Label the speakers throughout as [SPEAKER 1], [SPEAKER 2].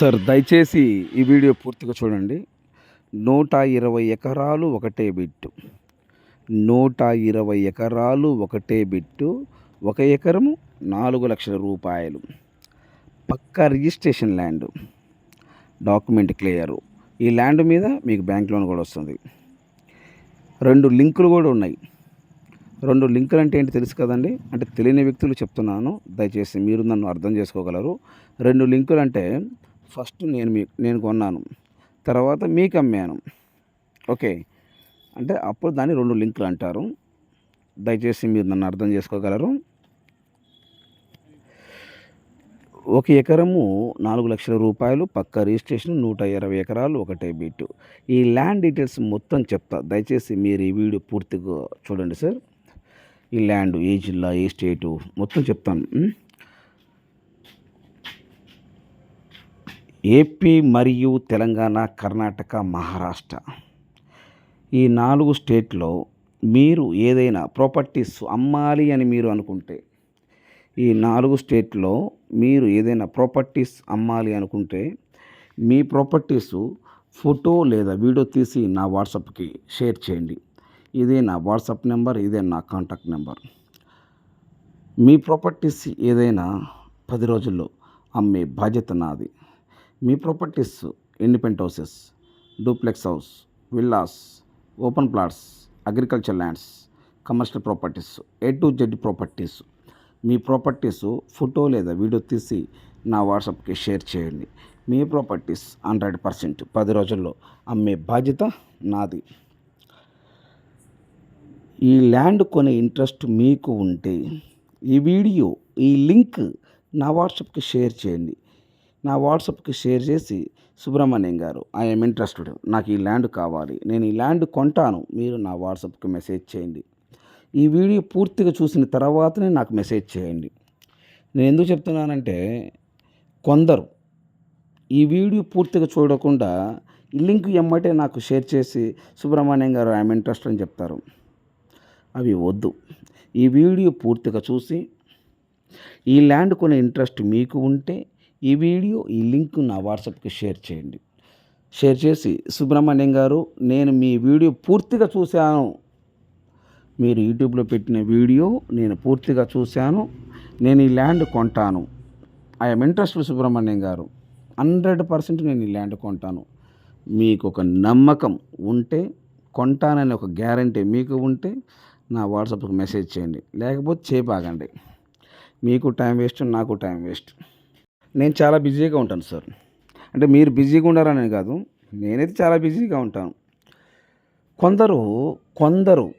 [SPEAKER 1] Sir దయచేసి ఈ video పూర్తిగా చూడండి. నూట ఇరవై ఎకరాలు ఒకటే బిట్టు. నూట ఇరవై ఎకరాలు ఒకటే బిట్టు. ఒక ఎకరము నాలుగు లక్షల రూపాయలు. పక్కా రిజిస్ట్రేషన్ ల్యాండ్. Document clear. ఈ ల్యాండ్ మీద మీకు బ్యాంక్ లోన్ కూడా వస్తుంది. రెండు లింకులు కూడా ఉన్నాయి. రెండు లింకులు అంటే ఏంటి తెలుసు కదండి? అంటే తెలియని వ్యక్తులు చెప్తున్నాను. దయచేసి మీరు నన్ను అర్థం చేసుకోగలరు. రెండు లింకులు అంటే ఫస్ట్ నేను మీ నేను కొన్నాను. తర్వాత మీకు అమ్మాను. ఓకే. అంటే అప్పుడు దాన్ని రెండు లింకులు అంటారు. దయచేసి మీరు నన్ను అర్థం చేసుకోగలరు. ఒక ఎకరము నాలుగు లక్షల రూపాయలు పక్క రిజిస్ట్రేషన్ నూట ఇరవై ఎకరాలు ఒకటే బిట్టు. ఈ ల్యాండ్ డీటెయిల్స్ మొత్తం చెప్తా. దయచేసి మీరు ఈ వీడియో పూర్తిగా చూడండి సార్. ఈ ల్యాండ్ ఏ జిల్లా ఏ స్టేటు మొత్తం చెప్తాను. ఏపీ మరియు తెలంగాణ కర్ణాటక మహారాష్ట్ర ఈ నాలుగు స్టేట్లో మీరు ఏదైనా ప్రాపర్టీస్ అమ్మాలి అని మీరు అనుకుంటే ఈ నాలుగు స్టేట్లో మీరు ఏదైనా ప్రాపర్టీస్ అమ్మాలి అనుకుంటే మీ ప్రాపర్టీస్ ఫోటో లేదా వీడియో తీసి నా వాట్సాప్కి షేర్ చేయండి. ఇదే నా వాట్సాప్ నెంబర్ ఇదే నా కాంటాక్ట్ నెంబర్. మీ ప్రాపర్టీస్ ఏదైనా పది రోజుల్లో అమ్మే బాధ్యత నాది. మీ properties independent houses duplex house villas open plots agriculture lands commercial properties A to Z properties. Me properties photo లేదా వీడియో తీసి నా వాట్సాప్కి షేర్ చేయండి. మీ ప్రాపర్టీస్ హండ్రెడ్ పర్సెంట్ పది రోజుల్లో అమ్మే బాధ్యత నాది. ఈ ల్యాండ్ కొనే ఇంట్రెస్ట్ మీకు ఉంటే ఈ వీడియో ఈ లింక్ నా వాట్సాప్కి షేర్ చేయండి. నా వాట్సాప్కి షేర్ చేసి సుబ్రహ్మణ్యం గారు ఐఎమ్ ఇంట్రెస్టెడ్. నాకు ఈ ల్యాండ్ కావాలి. నేను ఈ ల్యాండ్ కొంటాను. మీరు నా వాట్సాప్కి మెసేజ్ చేయండి. ఈ వీడియో పూర్తిగా చూసిన తర్వాతనే నాకు మెసేజ్ చేయండి. నేను ఎందుకు చెప్తున్నానంటే కొందరు ఈ వీడియో పూర్తిగా చూడకుండా ఈ లింక్ ఎమ్మటే నాకు షేర్ చేసి సుబ్రహ్మణ్యం గారు ఐఎమ్ ఇంట్రెస్ట్ అని చెప్తారు. అవి వద్దు. ఈ వీడియో పూర్తిగా చూసి ఈ ల్యాండ్ కొనే ఇంట్రెస్ట్ మీకు ఉంటే ఈ వీడియో ఈ లింక్ నా వాట్సాప్కి షేర్ చేయండి. షేర్ చేసి సుబ్రహ్మణ్యం గారు నేను మీ వీడియో పూర్తిగా చూశాను. మీరు యూట్యూబ్లో పెట్టిన వీడియో నేను పూర్తిగా చూశాను. నేను ఈ ల్యాండ్ కొంటాను. ఐఎమ్ ఇంట్రెస్ట్ సుబ్రహ్మణ్యం గారు. హండ్రెడ్ పర్సెంట్ నేను ఈ ల్యాండ్ కొంటాను. మీకు ఒక నమ్మకం ఉంటే కొంటానని ఒక గ్యారంటీ మీకు ఉంటే నా వాట్సాప్కి మెసేజ్ చేయండి. లేకపోతే చేపాగండి మీకు టైం వేస్ట్ నాకు టైం వేస్ట్. నేను చాలా బిజీగా ఉంటాను సార్. అంటే మీరు బిజీగా ఉండాలనే కాదు నేనైతే చాలా బిజీగా ఉంటాను. కొందరు కొందరు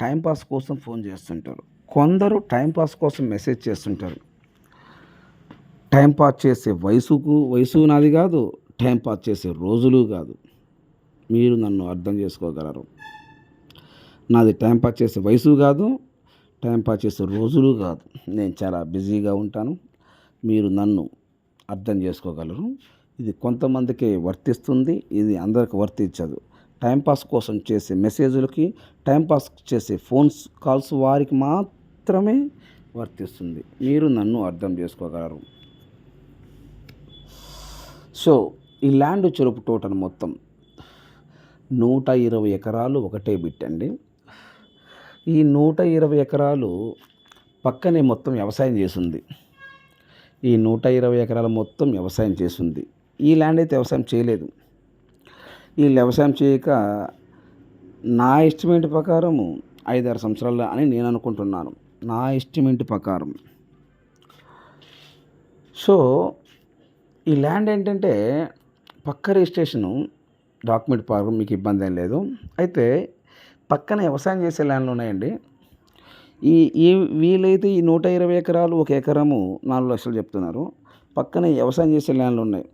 [SPEAKER 1] టైంపాస్ కోసం ఫోన్ చేస్తుంటారు. కొందరు టైంపాస్ కోసం మెసేజ్ చేస్తుంటారు. టైంపాస్ చేసే వయసుకు వయసు నాది కాదు టైంపాస్ చేసే రోజులు కాదు. మీరు నన్ను అర్థం చేసుకోగలరు. నాది టైంపాస్ చేసే వయసు కాదు టైంపాస్ చేసే రోజులు కాదు. నేను చాలా బిజీగా ఉంటాను. మీరు నన్ను అర్థం చేసుకోగలరు. ఇది కొంతమందికి వర్తిస్తుంది ఇది అందరికి వర్తించదు. టైంపాస్ కోసం చేసే మెసేజ్లకి టైంపాస్ చేసే ఫోన్స్ కాల్స్ వారికి మాత్రమే వర్తిస్తుంది. మీరు నన్ను అర్థం చేసుకోగలరు. సో ఈ ల్యాండ్ చెరుపు టోటల్ మొత్తం నూట ఇరవై ఎకరాలు ఒకటే బిట్టండి ఈ నూట ఇరవై ఎకరాలు పక్కనే మొత్తం వ్యవసాయం చేసింది. ఈ నూట ఇరవై ఎకరాల మొత్తం వ్యవసాయం చేసింది ఈ ల్యాండ్ అయితే వ్యవసాయం చేయలేదు. ఈ వ్యవసాయం చేయక నా ఎస్టిమేట్ ప్రకారము ఐదారు సంవత్సరాలు అని నేను అనుకుంటున్నాను. నా ఎస్టిమేట్ ప్రకారం. సో ఈ ల్యాండ్ ఏంటంటే పక్క రిజిస్ట్రేషను డాక్యుమెంట్ పార్క్ మీకు ఇబ్బంది ఏం లేదు. అయితే పక్కన వ్యవసాయం చేసే ల్యాండ్లు ఉన్నాయండి. ఈ ఈ వీలైతే ఈ నూట ఇరవై ఎకరాలు ఒక ఎకరము నాలుగు లక్షలు చెప్తున్నారు. పక్కన వ్యవసాయం చేసే ల్యాండ్లు ఉన్నాయి.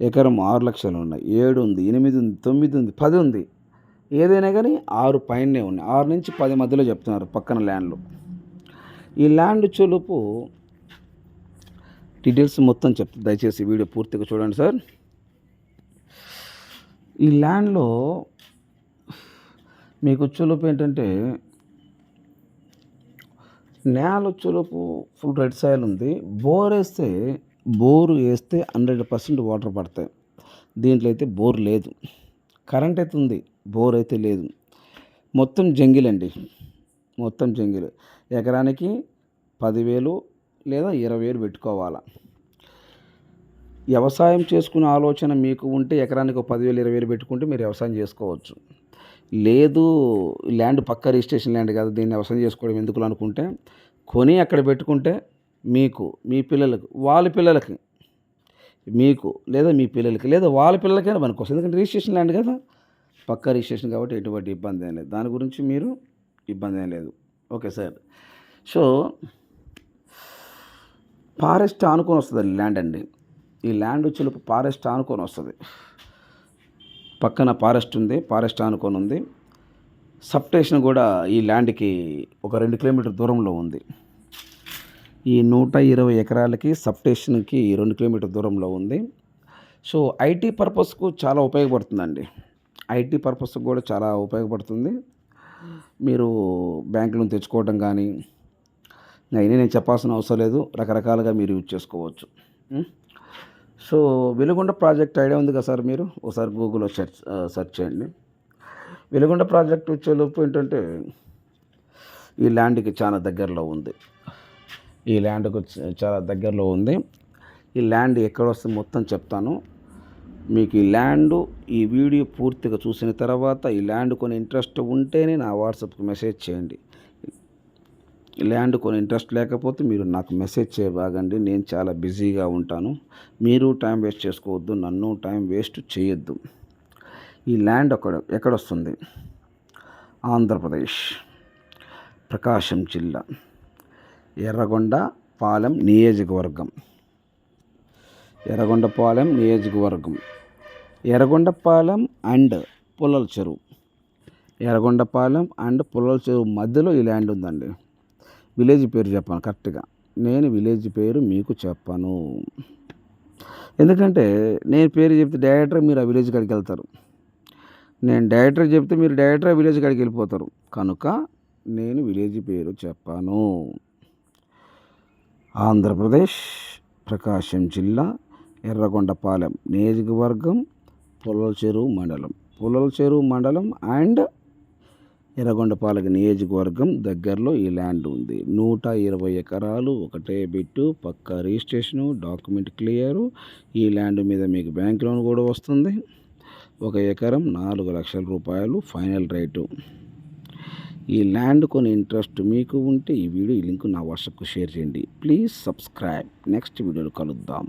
[SPEAKER 1] ఎకరం ఆరు లక్షలు ఉన్నాయి. ఏడు ఉంది ఎనిమిది ఉంది తొమ్మిది ఉంది పది ఉంది. ఏదైనా కానీ ఆరు పైనే ఉన్నాయి. ఆరు నుంచి పది మధ్యలో చెప్తున్నారు పక్కన ల్యాండ్లు. ఈ ల్యాండ్ చొలుపు డీటెయిల్స్ మొత్తం చెప్తా దయచేసి వీడియో పూర్తిగా చూడండి సార్. ఈ ల్యాండ్లో మీకు చొలుపు ఏంటంటే నేల చులుపు ఫుల్ రెడ్ సాయిల్ ఉంది. బోర్ వేస్తే బోరు వేస్తే హండ్రెడ్ పర్సెంట్ వాటర్ పడతాయి. దీంట్లో అయితే బోర్ లేదు. కరెంట్ అయితే ఉంది బోర్ అయితే లేదు. మొత్తం జంగిల్ అండి. మొత్తం జంగిల్. ఎకరానికి పదివేలు లేదా ఇరవై వేలు పెట్టుకోవాలా. వ్యవసాయం చేసుకునే ఆలోచన మీకు ఉంటే ఎకరానికి ఒక పదివేలు ఇరవై వేలు పెట్టుకుంటే మీరు వ్యవసాయం చేసుకోవచ్చు. లేదు ల్యాండ్ పక్క రిజిస్ట్రేషన్ ల్యాండ్ కాదు దీన్ని అవసరం చేసుకోవడం ఎందుకు అనుకుంటే కొని అక్కడ పెట్టుకుంటే మీకు మీ పిల్లలకు వాళ్ళ పిల్లలకి మీకు లేదా మీ పిల్లలకి లేదా వాళ్ళ పిల్లలకైనా పనికొస్తుంది. ఎందుకంటే రిజిస్ట్రేషన్ ల్యాండ్ కదా పక్క రిజిస్ట్రేషన్ కాబట్టి ఎటువంటి ఇబ్బంది ఏం లేదు. దాని గురించి మీరు ఇబ్బంది ఏం లేదు. Okay sir. సో ఫారెస్ట్ ఆనుకొని వస్తుంది ల్యాండ్ అండి. ఈ ల్యాండ్ వచ్చేలోపు ఫారెస్ట్ ఆనుకొని వస్తుంది. పక్కన ఫారెస్ట్ ఉంది ఫారెస్ట్ ఆనుకొని ఉంది. సబ్స్టేషన్ కూడా ఈ ల్యాండ్కి ఒక రెండు కిలోమీటర్ దూరంలో ఉంది. ఈ నూట ఇరవై ఎకరాలకి సబ్స్టేషన్కి రెండు కిలోమీటర్ దూరంలో ఉంది. సో ఐటీ పర్పస్కు చాలా ఉపయోగపడుతుందండి. ఐటీ పర్పస్కు కూడా చాలా ఉపయోగపడుతుంది. మీరు బ్యాంకులో తెచ్చుకోవడం కానీ అయినా నేను చెప్పాల్సిన అవసరం లేదు. రకరకాలుగా మీరు యూజ్ చేసుకోవచ్చు. సో వెలుగొండ ప్రాజెక్ట్ ఐడియా ఉంది కదా సార్ మీరు? ఒకసారి గూగుల్లో సెర్చ్ సెర్చ్ చేయండి. వెలుగొండ ప్రాజెక్ట్ వచ్చేలోపు ఏంటంటే ఈ ల్యాండ్కి చాలా దగ్గరలో ఉంది. ఈ ల్యాండ్కు చాలా దగ్గరలో ఉంది. ఈ ల్యాండ్ ఎక్కడ వస్తుంది మొత్తం చెప్తాను. మీకు ఈ ల్యాండ్ ఈ వీడియో పూర్తిగా చూసిన తర్వాత ఈ ల్యాండ్ కొన్ని ఇంట్రెస్ట్ ఉంటేనే నా వాట్సాప్కి మెసేజ్ చేయండి. ల్యాండ్ కొని ఇంట్రెస్ట్ లేకపోతే మీరు నాకు మెసేజ్ చేయబాగండి. నేను చాలా బిజీగా ఉంటాను. మీరు టైం వేస్ట్ చేసుకోవద్దు. నన్ను టైం వేస్ట్ చేయొద్దు. ఈ ల్యాండ్ అక్కడ ఎక్కడొస్తుంది? ఆంధ్రప్రదేశ్ ప్రకాశం జిల్లా ఎర్రగొండ పాలెం నియోజకవర్గం. ఎర్రగొండపాలెం నియోజకవర్గం. ఎర్రగొండపాలెం అండ్ పుల్లల చెరువు. ఎర్రగొండపాలెం అండ్ పుల్లల చెరువు మధ్యలో ఈ ల్యాండ్ ఉందండి. విలేజ్ పేరు చెప్పాను కరెక్ట్గా. నేను విలేజ్ పేరు మీకు చెప్పను. ఎందుకంటే నేను పేరు చెప్తే డైరెక్టర్ మీరు ఆ విలేజ్ కాడికి వెళ్తారు. నేను డైరెక్టర్ చెప్తే మీరు డైరెక్టర్ ఆ విలేజ్ కాడికి వెళ్ళిపోతారు. కనుక నేను విలేజ్ పేరు చెప్పాను. ఆంధ్రప్రదేశ్ ప్రకాశం జిల్లా ఎర్రగొండపాలెం నియోజకవర్గం పుల్లల చెరువు మండలం. పుల్లల చెరువు మండలం అండ్ ఎర్రగొండపాలెం నియోజకవర్గం దగ్గరలో ఈ ల్యాండ్ ఉంది. నూట ఇరవై ఎకరాలు ఒకటే బిట్టు పక్క రిజిస్ట్రేషను డాక్యుమెంట్ క్లియరు. ఈ ల్యాండ్ మీద మీకు బ్యాంక్ లోన్ కూడా వస్తుంది. ఒక ఎకరం నాలుగు లక్షల రూపాయలు ఫైనల్ రేటు. ఈ ల్యాండ్ కొని ఇంట్రెస్ట్ మీకు ఉంటే ఈ వీడియో ఈ లింక్ నా వాట్సాప్కు షేర్ చేయండి. Please subscribe. నెక్స్ట్ వీడియోలో కలుద్దాం.